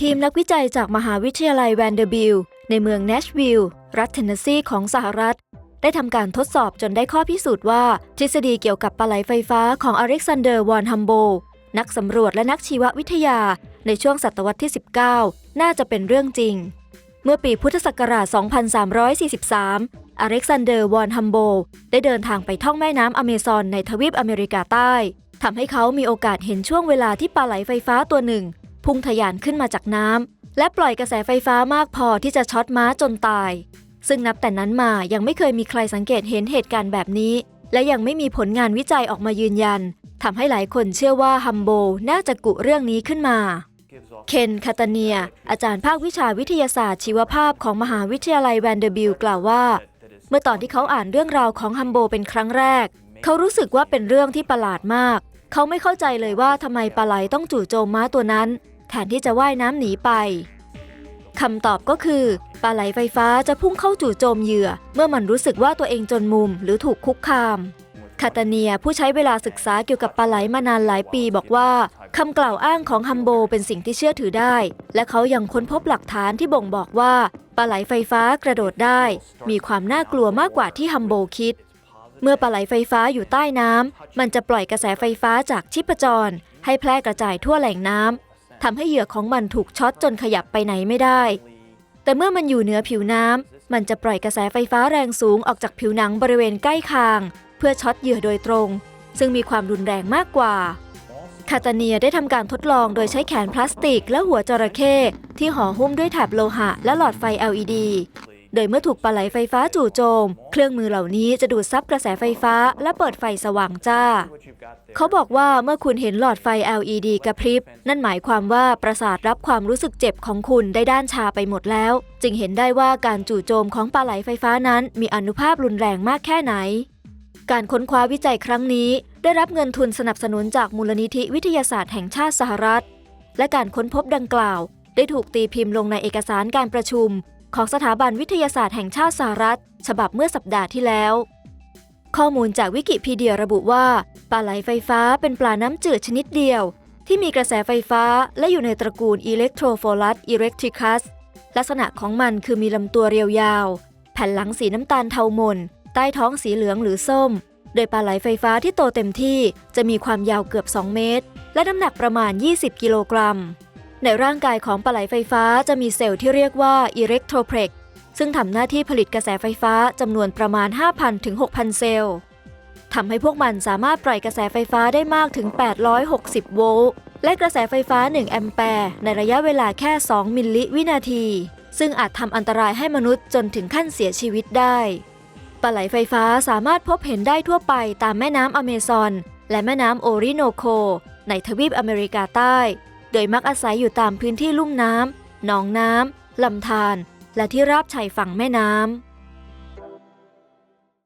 ทีมนักวิจัยจากมหาวิทยาลัยแวนเดอร์บิลในเมืองเนชวิลล์รัฐเทนเนสซีของสหรัฐ ได้ทำการทดสอบจนได้ข้อพิสูจน์ว่า ทฤษฎีเกี่ยวกับปลาไหลไฟฟ้าของอเล็กซานเดอร์วอนฮัมโบนักสำรวจและนักชีววิทยาในช่วงศตวรรษที่ 19 น่าจะเป็นเรื่องจริง เมื่อปีพุทธศักราช 2343 อเล็กซานเดอร์วอนฮัมโบได้เดินทางไปท่องแม่น้ำอเมซอนในทวีปอเมริกาใต้ทำให้เขามีโอกาสเห็นช่วงเวลาที่ปลาไหลไฟฟ้าตัวหนึ่ง พุ่งทะยานขึ้นมาจากน้ำและปล่อยกระแสไฟฟ้ามากพอที่จะช็อตม้าจนตาย ซึ่งนับแต่นั้นมายังไม่เคยมีใครสังเกตเห็นเหตุการณ์แบบนี้ และยังไม่มีผลงานวิจัยออกมายืนยันทำให้หลายคนเชื่อว่าฮัมโบลน่าจะกุเรื่องนี้ขึ้นมา เคนคาตาเนีย อาจารย์ภาควิชาวิทยาศาสตร์ชีวภาพของมหาวิทยาลัยแวนเดอร์บิลกล่าวว่า เมื่อตอนที่เขาอ่านเรื่องราวของฮัมโบเป็นครั้งแรก เขารู้สึกว่าเป็นเรื่องที่ประหลาดมาก เขาไม่เข้าใจเลยว่าทำไมปลาไหลต้องจู่โจมม้าตัวนั้น แทนที่จะว่ายน้ำหนีไปคำตอบก็คือปลาไหลไฟฟ้าจะพุ่งเข้าจู่โจมเหยื่อ เมื่อมันรู้สึกว่าตัวเองจนมุมหรือถูกคุกคามคาตาเนียผู้ใช้เวลาศึกษาเกี่ยวกับปลาไหลมานานหลายปีบอกว่าคำกล่าวอ้างของฮัมโบเป็นสิ่งที่เชื่อถือได้ และเขายังค้นพบหลักฐานที่บ่งบอกว่าปลาไหลไฟฟ้ากระโดดได้ มีความน่ากลัวมากกว่าที่ฮัมโบคิด เมื่อปลาไหลไฟฟ้าอยู่ใต้น้ำมันจะปล่อยกระแสไฟฟ้าจากชิปจร ให้แพร่กระจายทั่วแหล่งน้ำ ทำให้เหยื่อของมันถูกช็อตจนขยับไปไหนไม่ได้ แต่เมื่อมันอยู่เหนือผิวน้ำมันจะปล่อยกระแสไฟฟ้าแรงสูงออกจากผิวหนังบริเวณใกล้คาง เพื่อช็อตเหยื่อโดยตรง ซึ่งมีความรุนแรงมากกว่าคาตาเนียได้ทำการทดลองโดยใช้แขนพลาสติกและหัวจระเข้ที่ห่อหุ้มด้วยแถบโลหะและหลอดไฟ LED โดยเมื่อถูกปลาไหลไฟฟ้าจู่โจม เครื่องมือเหล่านี้จะดูดซับกระแสไฟฟ้าและเปิดไฟสว่างจ้า เขาบอกว่าเมื่อคุณเห็นหลอดไฟ LED กระพริบ นั่นหมายความว่าประสาทรับความรู้สึกเจ็บของคุณได้ด้านชาไปหมดแล้ว จึงเห็นได้ว่าการจู่โจมของปลาไหลไฟฟ้านั้น มีอนุภาพรุนแรงมากแค่ไหน การค้นคว้าวิจัยครั้งนี้ ได้รับเงินทุนสนับสนุนจากมูลนิธิวิทยาศาสตร์แห่งชาติสหรัฐ และการค้นพบดังกล่าว ได้ถูกตีพิมพ์ลงในเอกสารการประชุม ของสถาบันวิทยาศาสตร์แห่งชาติสหรัฐ ฉบับเมื่อสัปดาห์ที่แล้ว ข้อมูลจากวิกิพีเดียระบุว่า ปลาไหลไฟฟ้าเป็นปลาน้ำจืดชนิดเดียว ที่มีกระแสไฟฟ้าและอยู่ในตระกูล Electropholus electricus ลักษณะของมันคือมีลำตัวเรียวยาว แผ่นหลังสีน้ำตาลเทาหม่นใต้ท้องสีเหลืองหรือส้ม โดยปลาไหลไฟฟ้าที่โตเต็มที่จะมีความยาวเกือบ 2 เมตร และน้ำหนักประมาณ 20 กิโลกรัม ในร่างกายของปลาไหลไฟฟ้าจะมีเซลล์ที่เรียกว่า Electroplex ซึ่งทำหน้าที่ผลิตกระแสไฟฟ้าจำนวนประมาณ 5,000 ถึง 6,000 เซลล์ทำให้พวกมันสามารถปล่อยกระแสไฟฟ้าได้มากถึง 860 โวลต์ และกระแสไฟฟ้า 1 แอมแปร์ ในระยะเวลาแค่ 2 มิลลิวินาที ซึ่งอาจทำอันตรายให้มนุษย์จนถึงขั้นเสียชีวิตได้ ปลาไหลไฟฟ้าสามารถพบเห็นได้ทั่วไปตามแม่น้ำอเมซอน และแม่น้ำโอริโนโค ในทวีปอเมริกาใต้ โดยมักอาศัยอยู่ตามพื้นที่ลุ่มน้ำหนองน้ำลำธารและที่ราบชายฝั่งแม่น้ำ